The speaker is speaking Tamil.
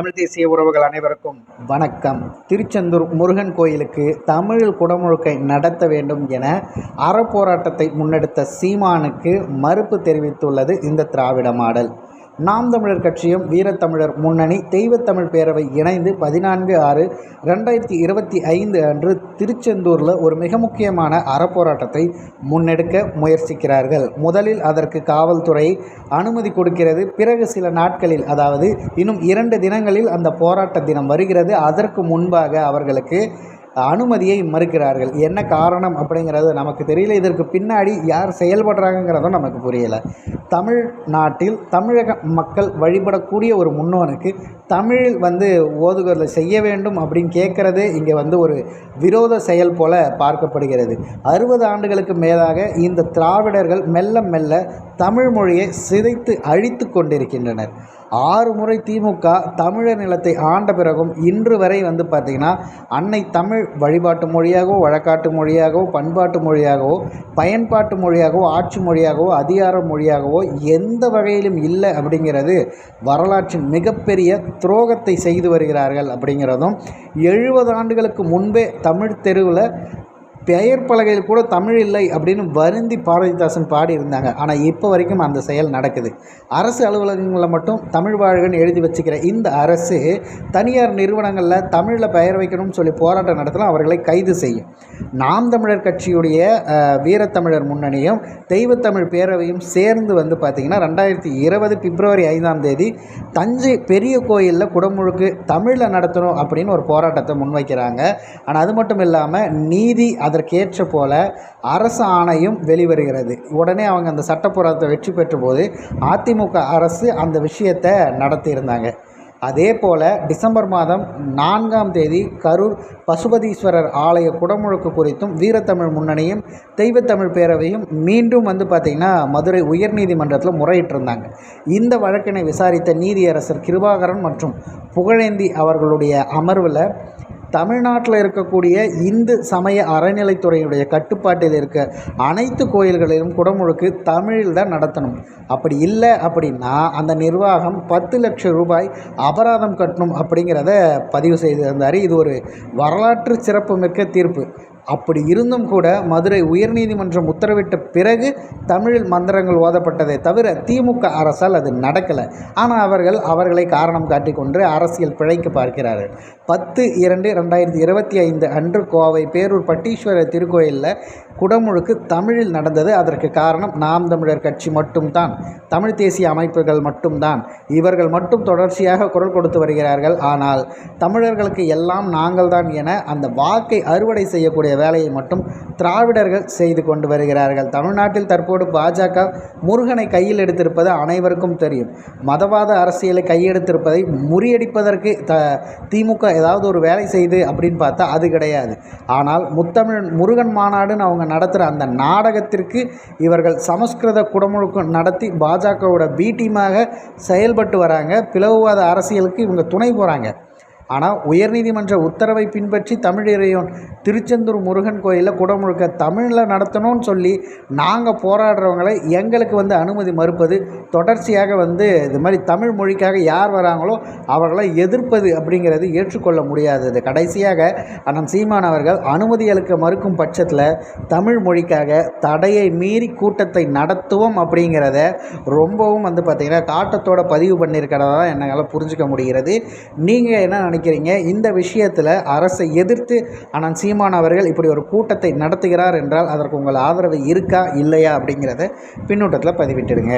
தமிழ் தேசிய உறவுகள் அனைவருக்கும் வணக்கம். திருச்செந்தூர் முருகன் கோயிலுக்கு தமிழில் குடமுழுக்கை நடத்த வேண்டும் என அறப்போராட்டத்தை முன்னெடுத்த சீமானுக்கு மறுப்பு தெரிவித்துள்ளது இந்த திராவிட மாடல். நாம் தமிழர் கட்சியும் வீரத்தமிழர் முன்னணி தெய்வத்தமிழ் பேரவை இணைந்து பதினான்கு ஆறு ரெண்டாயிரத்தி இருபத்தி ஐந்து அன்று திருச்செந்தூரில் ஒரு மிக முக்கியமான அறப்போராட்டத்தை முன்னெடுக்க முயற்சிக்கிறார்கள். முதலில் அதற்கு காவல்துறை அனுமதி கொடுக்கிறது. பிறகு சில நாட்களில் அதாவது இன்னும் இரண்டு தினங்களில் அந்த போராட்ட தினம் வருகிறது. அதற்கு முன்பாக அவர்களுக்கு அனுமதியை மறுக்கிறார்கள். என்ன காரணம் அப்படிங்கிறது நமக்கு தெரியல. இதற்கு பின்னாடி யார் செயல்படுறாங்கங்கிறதும் நமக்கு புரியலை. தமிழ்நாட்டில் தமிழக மக்கள் வழிபடக்கூடிய ஒரு முன்னோனுக்கு தமிழில் வந்து ஓதுகிறதை செய்ய வேண்டும் அப்படின்னு கேட்குறதே இங்கே வந்து ஒரு விரோத செயல் போல பார்க்கப்படுகிறது. அறுபது ஆண்டுகளுக்கு மேலாக இந்த திராவிடர்கள் மெல்ல மெல்ல தமிழ் மொழியை சிதைத்து அழித்து கொண்டிருக்கின்றனர். ஆறு முறை திமுக தமிழர் நிலத்தை ஆண்ட பிறகும் இன்று வரை வந்து பார்த்திங்கன்னா அன்னை தமிழ் வழிபாட்டு மொழியாகவோ வழக்காட்டு மொழியாகவோ பண்பாட்டு மொழியாகவோ பயன்பாட்டு மொழியாகவோ ஆட்சி மொழியாகவோ அதிகார மொழியாகவோ எந்த வகையிலும் இல்லை அப்படிங்கிறது வரலாற்றின் மிகப்பெரிய துரோகத்தை செய்து வருகிறார்கள் அப்படிங்கிறதும் எழுபது ஆண்டுகளுக்கு முன்பே தமிழ் தெருவில் பெயர் பலகையில் கூட தமிழ் இல்லை அப்படின்னு வருந்தி பாரதிதாசன் பாடியிருந்தாங்க. ஆனால் இப்போ வரைக்கும் அந்த செயல் நடக்குது. அரசு அலுவலகங்களில் மட்டும் தமிழ் வாழ்கன்னு எழுதி வச்சுக்கிற இந்த அரசு தனியார் நிறுவனங்களில் தமிழில் பெயர் வைக்கணும்னு சொல்லி போராட்டம் நடத்தலாம் அவர்களை கைது செய்யும். நாம் தமிழர் கட்சியுடைய வீரத்தமிழர் முன்னணியும் தெய்வத்தமிழ் பேரவையும் சேர்ந்து வந்து பார்த்திங்கன்னா ரெண்டாயிரத்தி இருபது பிப்ரவரி ஐந்தாம் தேதி தஞ்சை பெரிய கோயிலில் குடமுழுக்கு தமிழில் நடத்தணும் அப்படின்னு ஒரு போராட்டத்தை முன்வைக்கிறாங்க. ஆனால் அது மட்டும் இல்லாமல் நீதி அது அதற்கேற்ற போல அரசு ஆணையும் வெளிவருகிறது. உடனே அவங்க அந்த சட்டப்போராட்டத்தை வெற்றி பெற்ற போது அதிமுக அரசு அந்த விஷயத்தை நடத்தியிருந்தாங்க. அதே போல் டிசம்பர் மாதம் நான்காம் தேதி கரூர் பசுபதீஸ்வரர் ஆலய குடமுழுக்கு குறித்தும் வீரத்தமிழ் முன்னணியும் தெய்வத்தமிழ் பேரவையும் மீண்டும் வந்து பார்த்திங்கன்னா மதுரை உயர்நீதிமன்றத்தில் முறையிட்டிருந்தாங்க. இந்த வழக்கினை விசாரித்த நீதியரசர் கிருபாகரன் மற்றும் புகழேந்தி அவர்களுடைய அமர்வில் தமிழ்நாட்டில் இருக்கக்கூடிய இந்து சமய அறநிலைத்துறையினுடைய கட்டுப்பாட்டில் இருக்க அனைத்து கோயில்களிலும் குடமுழுக்கு தமிழில் தான் நடத்தணும். அப்படி இல்லை அப்படின்னா அந்த நிர்வாகம் பத்து லட்சம் ரூபாய் அபராதம் கட்டணும் அப்படிங்கிறத பதிவு செய்திருந்தார். இது ஒரு வரலாற்று சிறப்புமிக்க தீர்ப்பு. அப்படி இருந்தும் கூட மதுரை உயர்நீதிமன்றம் உத்தரவிட்ட பிறகு தமிழில் மந்திரங்கள் ஓதப்பட்டதை தவிர திமுக அரசால் அது நடக்கலை. ஆனால் அவர்கள் அவர்களை காரணம் காட்டிக்கொண்டு அரசியல் பிழைக்க பார்க்கிறார்கள். பத்து இரண்டு ரெண்டாயிரத்தி இருபத்தி ஐந்து அன்று கோவை பேரூர் பட்டீஸ்வரர் திருக்கோயிலில் குடமுழுக்கு தமிழில் நடந்தது. அதற்கு காரணம் நாம் தமிழர் கட்சி மட்டும்தான். தமிழ் தேசிய அமைப்புகள் மட்டும்தான். இவர்கள் மட்டும் தொடர்ச்சியாக குரல் கொடுத்து வருகிறார்கள். ஆனால் தமிழர்களுக்கு எல்லாம் நாங்கள்தான் என அந்த வாக்கை அறுவடை செய்யக்கூடிய வேலையை மட்டும் திராவிடர்கள் செய்து கொண்டு வருகிறார்கள். தமிழ்நாட்டில் தற்போது பாஜக முருகனை கையில் எடுத்திருப்பது அனைவருக்கும் தெரியும். மதவாத அரசியலை கையெடுத்திருப்பதை முறியடிப்பதற்கு த திமுக ஏதாவது ஒரு வேலை செய்து அப்படின்னு பார்த்தா அது கிடையாது. ஆனால் முத்தமிழ் முருகன் மாநாடுன்னு அவங்க நடத்துகிற அந்த நாடகத்திற்கு இவர்கள் சமஸ்கிருத குடமுழுக்கம் நடத்தி பாஜகவோட பி டீமாக செயல்பட்டு வராங்க. பிளவுவாத அரசியலுக்கு இவங்க துணை போகிறாங்க ஆனால் உயர்நீதிமன்ற உத்தரவை பின்பற்றி தமிழிறையோன் திருச்செந்தூர் முருகன் கோயிலில் குடமுழுக்க தமிழில் நடத்தணும்னு சொல்லி நாங்கள் போராடுறவங்களை எங்களுக்கு வந்து அனுமதி மறுப்பது தொடர்ச்சியாக வந்து இது மாதிரி தமிழ் மொழிக்காக யார் வராங்களோ அவர்களை எதிர்ப்பது அப்படிங்கிறது ஏற்றுக்கொள்ள முடியாதது. கடைசியாக அண்ணன் சீமான் அவர்கள் அனுமதி அளிக்க மறுக்கும் பட்சத்தில் தமிழ் மொழிக்காக தடையை மீறி கூட்டத்தை நடத்துவோம் அப்படிங்கிறத ரொம்பவும் வந்து பார்த்திங்கன்னா காட்டத்தோட பதிவு பண்ணியிருக்கிறதா என்னால் புரிஞ்சுக்க முடிகிறது. நீங்கள் என்ன நினைக்கிறீங்க? இந்த விஷயத்தில் அரசை எதிர்த்து ஆனால் சீமான் அவர்கள் இப்படி ஒரு கூட்டத்தை நடத்துகிறார் என்றால் அதற்கு உங்கள் ஆதரவு இருக்கா இல்லையா அப்படிங்கிறத பின்னூட்டத்தில் பதிவிட்டுடுங்க.